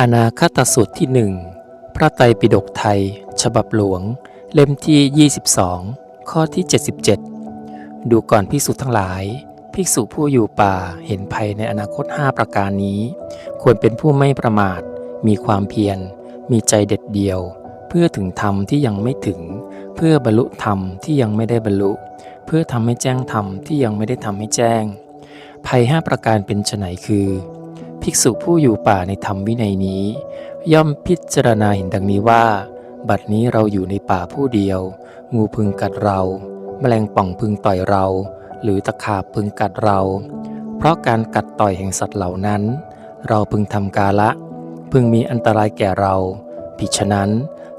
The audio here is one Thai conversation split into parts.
อนาคตสูตรที่หนึ่งพระไตรปิฎกไทย ฉบับหลวง เล่มที่ 22 ข้อที่ 77 ดูก่อนภิกษุทั้งหลาย ภิกษุผู้อยู่ป่าเห็นภัยในอนาคต 5 ประการนี้ ควรเป็นผู้ไม่ประมาท มีความเพียร มีใจเด็ดเดี่ยว เพื่อถึงธรรมที่ยังไม่ถึง เพื่อบรรลุธรรมที่ยังไม่ได้บรรลุ เพื่อทำให้แจ้งธรรมที่ยังไม่ได้ทำให้แจ้ง ภัย 5 ประการเป็นไฉนคือ ภิกษุผู้อยู่ป่าในธรรมวินัยนี้ ย่อมพิจารณาเห็นดังนี้ว่า บัดนี้เราอยู่ในป่าผู้เดียว งูพึงกัดเรา แมลงป่องพึงต่อยเรา หรือตะขาบพึงกัดเรา เพราะการกัดต่อยแห่งสัตว์เหล่านั้น เราพึงทำกาละ พึงมีอันตรายแก่เรา ผิดฉะนั้น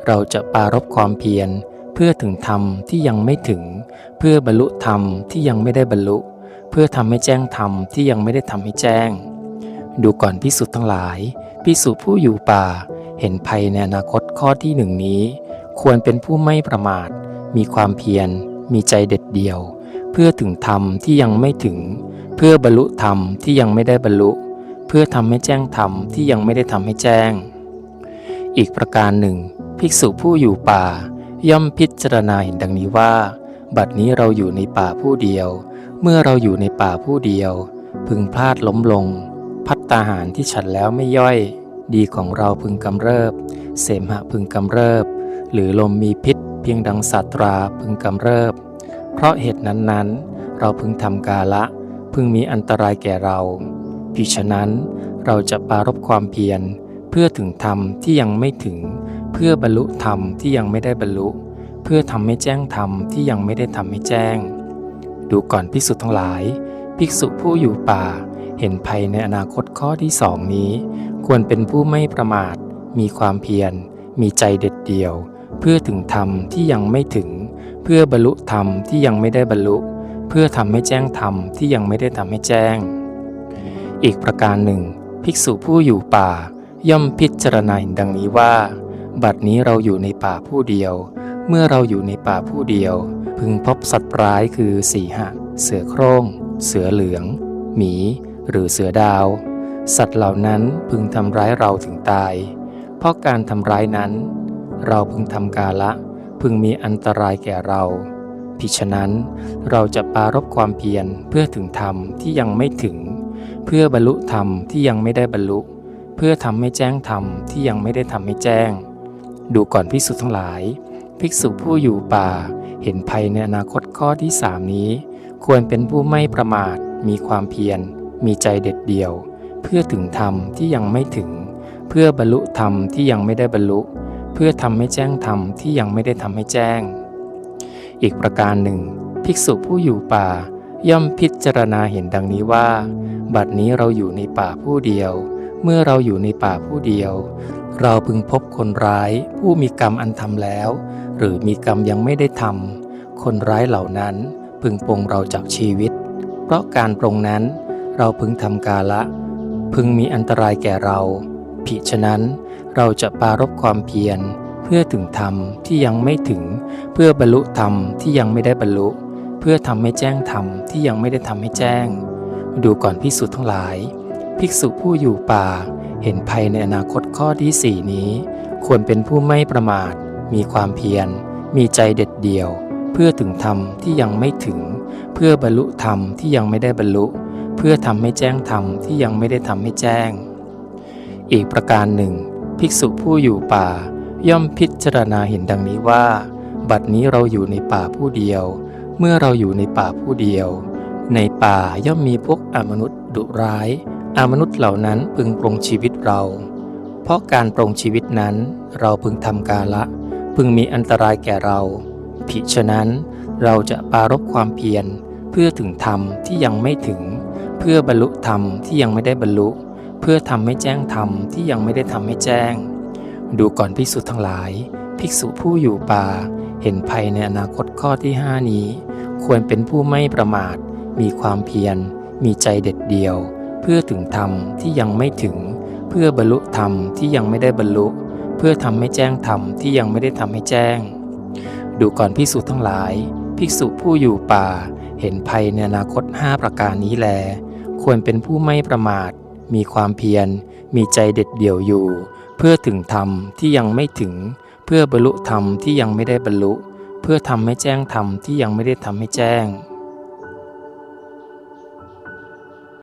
เราจะปรารบความเพียรเพื่อถึงธรรมที่ยังไม่ถึง เพื่อบรรลุธรรมที่ยังไม่ได้บรรลุ เพื่อทำให้แจ้งธรรมที่ยังไม่ได้ทำให้แจ้ง ดูก่อนพิสุทั้งหลายพิสุผู้อยู่ป่า เห็นภัยในอนาคตข้อที่หนึ่งนี้ ควรเป็นผู้ไม่ประมาท มีความเพียร มีใจเด็ดเดี่ยว เพื่อถึงธรรมที่ยังไม่ถึง เพื่อบรรลุธรรมที่ยังไม่ได้บรรลุ เพื่อทำให้แจ้งธรรมที่ยังไม่ได้ทำให้แจ้ง อีกประการหนึ่ง ภิกษุผู้อยู่ป่า ย่อมพิจารณาเห็นดังนี้ว่า บัดนี้เราอยู่ในป่าผู้เดียว เมื่อเราอยู่ในป่าผู้เดียว พึงพลาดล้มลง ตาหารที่ฉันแล้วไม่ย่อย ดีของเราพึงกำเริบ เสมหะพึงกำเริบ หรือลมมีพิษ เพียงดังสัตราพึงกำเริบ เพราะเหตุนั้นๆ เราพึงทำกาละ พึงมีอันตรายแก่เราพิฉะนั้นเราจะปรารบความเพียร เพื่อถึงธรรมที่ยังไม่ถึง เพื่อบรรลุธรรมที่ยังไม่ได้บรรลุ เพื่อทำให้แจ้งธรรมที่ยังไม่ได้ทำให้แจ้ง ดูก่อนภิกษุทั้งหลาย ภิกษุผู้อยู่ป่า เห็นภัยในอนาคตข้อที่สองนี้ ควรเป็นผู้ไม่ประมาท มีความเพียร มีใจเด็ดเดี่ยว เพื่อถึงธรรมที่ยังไม่ถึง เพื่อบรรลุธรรมที่ยังไม่ได้บรรลุ เพื่อทำให้แจ้งธรรมที่ยังไม่ได้ทำให้แจ้ง อีกประการหนึ่ง ภิกษุผู้อยู่ป่า ย่อมพิจารณาเห็นดังนี้ว่า บัดนี้เราอยู่ในป่าผู้เดียว เมื่อเราอยู่ในป่าผู้เดียว พึงพบสัตว์ร้ายคือสีหะ เสือโคร่ง เสือเหลือง หมี หรือเสือดาว สัตว์เหล่านั้นพึงทำร้ายเราถึงตาย เพราะการทำร้ายนั้น เราพึงทำกาละ พึงมีอันตรายแก่เราพิฉะนั้นเราจะปรารบความเพียรเพื่อถึงธรรมที่ยังไม่ถึง เพื่อบรรลุธรรมที่ยังไม่ได้บรรลุ เพื่อทำให้แจ้งธรรมที่ยังไม่ได้ทำให้แจ้ง ดูก่อนภิกษุทั้งหลาย ภิกษุผู้อยู่ป่า เห็นภัยในอนาคตข้อที่สามนี้ ควรเป็นผู้ไม่ประมาทมีความเพียร มีใจเด็ดเดี่ยว เพื่อถึงธรรมที่ยังไม่ถึง เพื่อบรรลุธรรมที่ยังไม่ได้บรรลุ เพื่อทำให้แจ้งธรรมที่ยังไม่ได้ทำให้แจ้ง อีกประการหนึ่ง ภิกษุผู้อยู่ป่า ย่อมพิจารณาเห็นดังนี้ว่า บัดนี้เราอยู่ในป่าผู้เดียว เมื่อเราอยู่ในป่าผู้เดียว เราพึงพบคนร้าย ผู้มีกรรมอันทำแล้ว หรือมีกรรมยังไม่ได้ทำคนร้ายเหล่านั้นพึงปรงเราจากชีวิต เพราะการปรงนั้น เราพึงทำกาละ พึงมีอันตรายแก่เรา ผิฉะนั้นเราจะปรารบความเพียร เพื่อถึงธรรมที่ยังไม่ถึง เพื่อบรรลุธรรมที่ยังไม่ได้บรรลุ เพื่อทำให้แจ้งธรรมที่ยังไม่ได้ทำให้แจ้ง ดูก่อนภิกษุทั้งหลาย ภิกษุผู้อยู่ป่า เห็นภัยในอนาคตข้อที่สี่นี้ ควรเป็นผู้ไม่ประมาท มีความเพียร มีใจเด็ดเดี่ยว เพื่อถึงธรรมที่ยังไม่ถึง เพื่อบรรลุธรรมที่ยังไม่ได้บรรลุ เพื่อทำให้แจ้งธรรมที่ยังไม่ได้ทำให้แจ้ง อีกประการหนึ่ง ภิกษุผู้อยู่ป่า ย่อมพิจารณาเห็นดังนี้ว่า บัดนี้เราอยู่ในป่าผู้เดียว เมื่อเราอยู่ในป่าผู้เดียว ในป่าย่อมมีพวกอมนุษย์ดุร้ายอมนุษย์เหล่านั้นพึงปรงชีวิตเรา เพราะการปรงชีวิตนั้นเราพึงทำกาละ พึงมีอันตรายแก่เรา ผิฉะนั้นเราจะปรารบความเพียรเพื่อถึงธรรมที่ยังไม่ถึง พื่อบรรลุธรรมที่ยังไม่ได้บรรลุ เพื่อทำให้แจ้งธรรมที่ยังไม่ได้ทำให้แจ้ง ดูก่อนภิกษุทั้งหลาย ภิกษุผู้อยู่ป่า เห็นภัยในอนาคตข้อที่ห้านี้ ควรเป็นผู้ไม่ประมาท มีความเพียร มีใจเด็ดเดี่ยว เพื่อถึงธรรมที่ยังไม่ถึง เพื่อบรรลุธรรมที่ยังไม่ได้บรรลุ เพื่อทำให้แจ้งธรรมที่ยังไม่ได้ทำให้แจ้ง ดูก่อนภิกษุทั้งหลาย ภิกษุผู้อยู่ป่าเห็นภัยในอนาคตห้าประการนี้แล ควรเป็นผู้ไม่ประมาท มีความเพียร มีใจเด็ดเดี่ยวอยู่ เพื่อถึงธรรมที่ยังไม่ถึง เพื่อบรรลุธรรมที่ยังไม่ได้บรรลุ เพื่อทำให้แจ้งธรรมที่ยังไม่ได้ทำให้แจ้ง